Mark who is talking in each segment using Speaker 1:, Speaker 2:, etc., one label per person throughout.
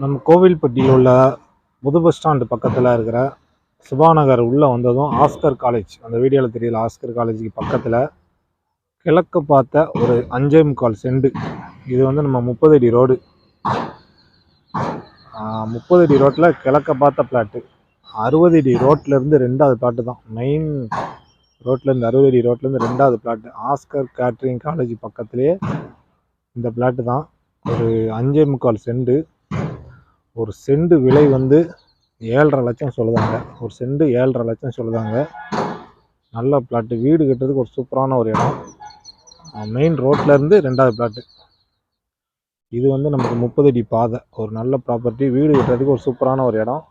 Speaker 1: நம்ம கோவில்பட்டியில் உள்ள புது பஸ் ஸ்டாண்டு பக்கத்தில் இருக்கிற சுபாநகர் உள்ளே வந்ததும் ஆஸ்கர் காலேஜ் அந்த வீடியோவில் தெரியல ஆஸ்கர் காலேஜுக்கு பக்கத்தில் கிழக்கு பார்த்த ஒரு அஞ்சே முக்கால் செண்டு. இது வந்து நம்ம முப்பது அடி ரோடு. முப்பது அடி ரோட்டில் கிழக்க பார்த்த பிளாட்டு அறுபது அடி ரோட்லேருந்து ரெண்டாவது பிளாட்டு தான். மெயின் ரோட்லேருந்து அறுபது அடி ரோட்லேருந்து ரெண்டாவது பிளாட்டு ஆஸ்கர் கேட்ரிங் காலேஜ் பக்கத்துலேயே இந்த பிளாட்டு தான். ஒரு அஞ்சே முக்கால் செண்டு. ஒரு செண்டு விலை வந்து ஏழரை லட்சம் சொல்லுதாங்க. ஒரு செண்டு ஏழரை லட்சம் சொல்லுதாங்க. நல்ல பிளாட்டு வீடு கட்டுறதுக்கு ஒரு சூப்பரான ஒரு இடம். மெயின் ரோட்லேருந்து ரெண்டாவது பிளாட்டு இது வந்து நமக்கு முப்பது அடி பாதை. ஒரு நல்ல ப்ராப்பர்ட்டி வீடு கட்டுறதுக்கு ஒரு சூப்பரான ஒரு இடம்.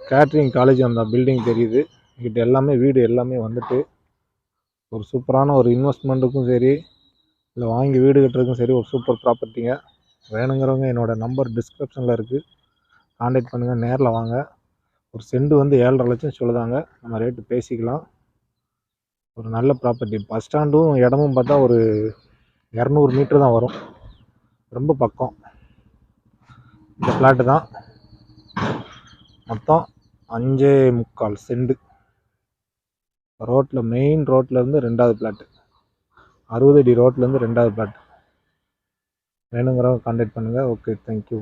Speaker 1: கேட்ரிங் காலேஜ் அந்த பில்டிங் தெரியுது. இங்கிட்ட எல்லாமே வீடு எல்லாமே வந்துட்டு ஒரு சூப்பரான ஒரு இன்வெஸ்ட்மெண்ட்டுக்கும் சரி இல்லை வாங்கி வீடு கட்டுறதுக்கும் சரி ஒரு சூப்பர் ப்ராப்பர்ட்டிங்க வேணுங்கிறவங்க என்னோடய நம்பர் டிஸ்கிரிப்ஷனில் இருக்குது காண்டாக்ட் பண்ணுங்கள் நேரில் வாங்க. ஒரு செண்டு வந்து ஏழரை லட்சம் சொல்லுதாங்க. நம்ம ரேட்டு பேசிக்கலாம். ஒரு நல்ல ப்ராப்பர்ட்டி பஸ் ஸ்டாண்டும் இடமும் பார்த்தா ஒரு இரநூறு மீட்ரு தான் வரும். ரொம்ப பக்கம். இந்த பிளாட்டு தான். மொத்தம் அஞ்சே முக்கால் செண்டு ரோட்டில் மெயின் ரோட்லேருந்து ரெண்டாவது பிளாட்டு அறுபது அடி ரோட்லேருந்து ரெண்டாவது பிளாட் வேணுங்கிறவங்க காண்டாக்ட் பண்ணுங்கள் ஓகே தேங்க்யூ